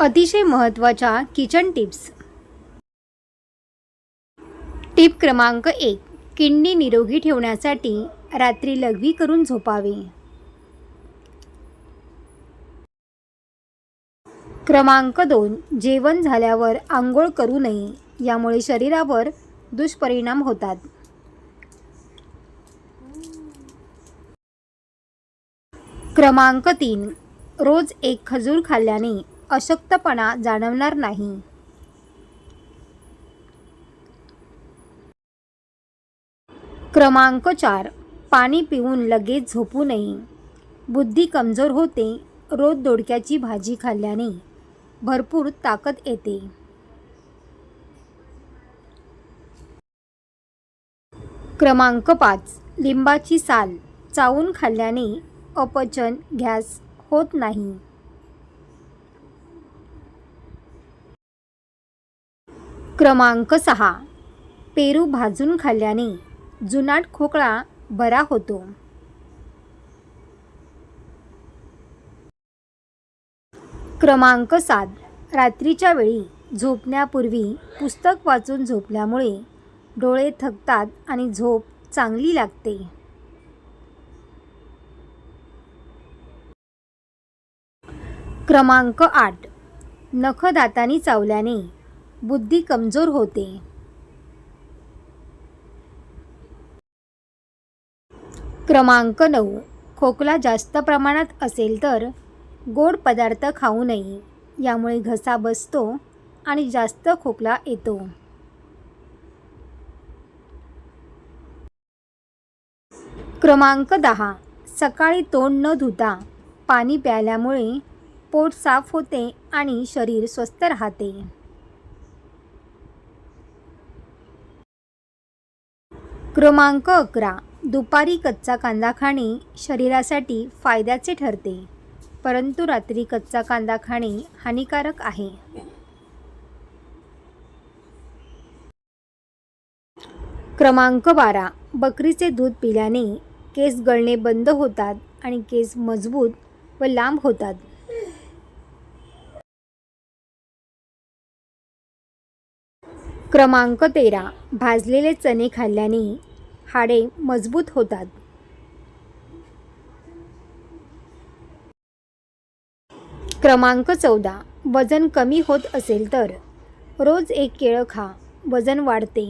अतिशय महत्त्वाच्या kitchen tips. Tip क्रमांक एक किडनी निरोगी ठेवण्यासाठी रात्री लघवी करून झोपावे. क्रमांक दोन जेवण झाल्यावर आंघोळ करू नये यामुळे शरीरावर दुष्परिणाम होतात. क्रमांक तीन रोज एक खजूर खाल्ल्याने अशक्तपणा जाणवणार नाही. क्रमांक चार. पाणी पिऊन लगेच झोपू नये. बुद्धी कमजोर होते रोज दोडक्याची भाजी खाल्ल्याने भरपूर ताकद येते. क्रमांक पाच. लिंबाची साल चावून खाल्ल्याने अपचन गॅस होत नाही. क्रमांक सहा. पेरू भाजून खाल्ल्याने जुनाट खोकळा बरा होतो. क्रमांक सात. रात्रीच्या वेळी झोपण्यापूर्वी पुस्तक वाचून झोपल्यामुळे डोळे थकतात आणि झोप चांगली लागते. क्रमांक आठ. नख दातानी चावल्याने बुद्धी कमजोर होते. क्रमांक नऊ. खोकला जास्त प्रमाणात असेल तर गोड पदार्थ खाऊ नये. यामुळे घसा बसतो आणि जास्त खोकला येतो. क्रमांक दहा. सकाळी तोंड न धुता पाणी प्यायल्यामुळे पोट साफ होते आणि शरीर स्वस्थ राहते. क्रमांक अकरा. दुपारी कच्चा कांदा खाणे शरीरासाठी फायद्याचे ठरते. परंतु रात्री कच्चा कांदा खाणे हानिकारक आहे. क्रमांक बारा. बकरीचे दूध पिल्याने केस गळणे बंद होतात आणि केस मजबूत व लांब होतात. क्रमांक तेरा. भाजलेले चणे खाल्ल्याने हाडे मजबूत होतात. क्रमांक चौदा वजन कमी होत असेल तर. रोज एक केळं खा वजन वाढते.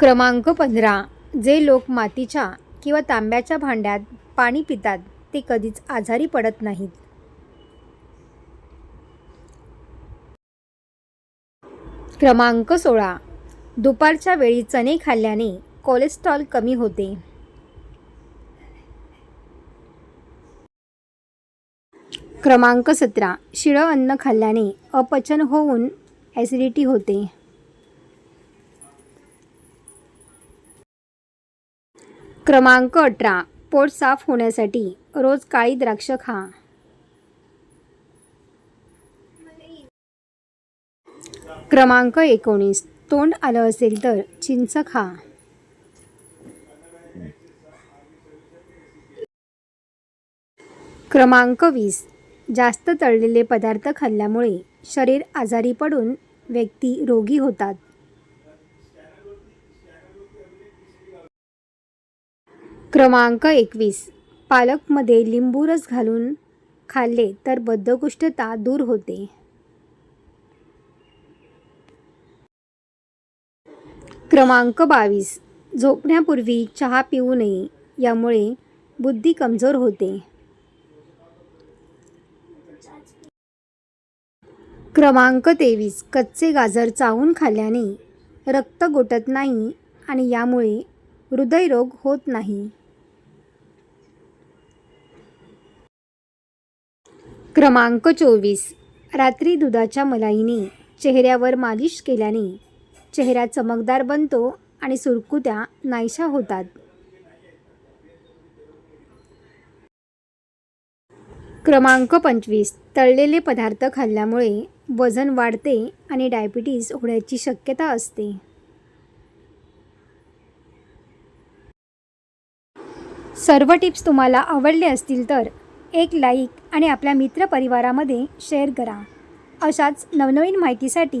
क्रमांक पंधरा जे लोक मातीच्या किंवा तांब्याच्या भांड्यात पाणी पितात ते कधीच आजारी पडत नाहीत. क्रमांक सोळा. दुपारच्या वेळी चणे खाल्ल्याने कोलेस्ट्रॉल कमी होते. क्रमांक सतरा. शिळं अन्न खाल्ल्याने अपचन होऊन ॲसिडिटी होते. क्रमांक अठरा. पोट साफ होण्यासाठी रोज काळी द्राक्ष खा. क्रमांक एकोणीस. तोंड आलं असेल तर चिंच खा क्रमांक वीस. जास्त तळलेले पदार्थ खाल्ल्यामुळे शरीर आजारी पडून व्यक्ती रोगी होतात. क्रमांक एकवीस. पालकमध्ये लिंबू रस घालून खाल्ले तर बद्धकोष्ठता दूर होते. क्रमांक बावीस. झोपण्यापूर्वी चहा पिऊ नये यामुळे बुद्धी कमजोर होते. क्रमांक तेवीस. कच्चे गाजर चावून खाल्ल्याने रक्त गोटत नाही आणि यामुळे हृदयरोग होत नाही. क्रमांक चोवीस. रात्री दुधाच्या मलाईने चेहऱ्यावर मालिश केल्याने चेहरा चमकदार बनतो आणि सुरकुत्या नाहीशा होतात. क्रमांक पंचवीस. तळलेले पदार्थ खाल्ल्यामुळे वजन वाढते आणि डायबिटीज होण्याची शक्यता असते. सर्व टिप्स तुम्हाला आवडले असतील तर एक लाईक आणि आपल्या मित्रपरिवारामध्ये शेअर करा. अशाच नवनवीन माहितीसाठी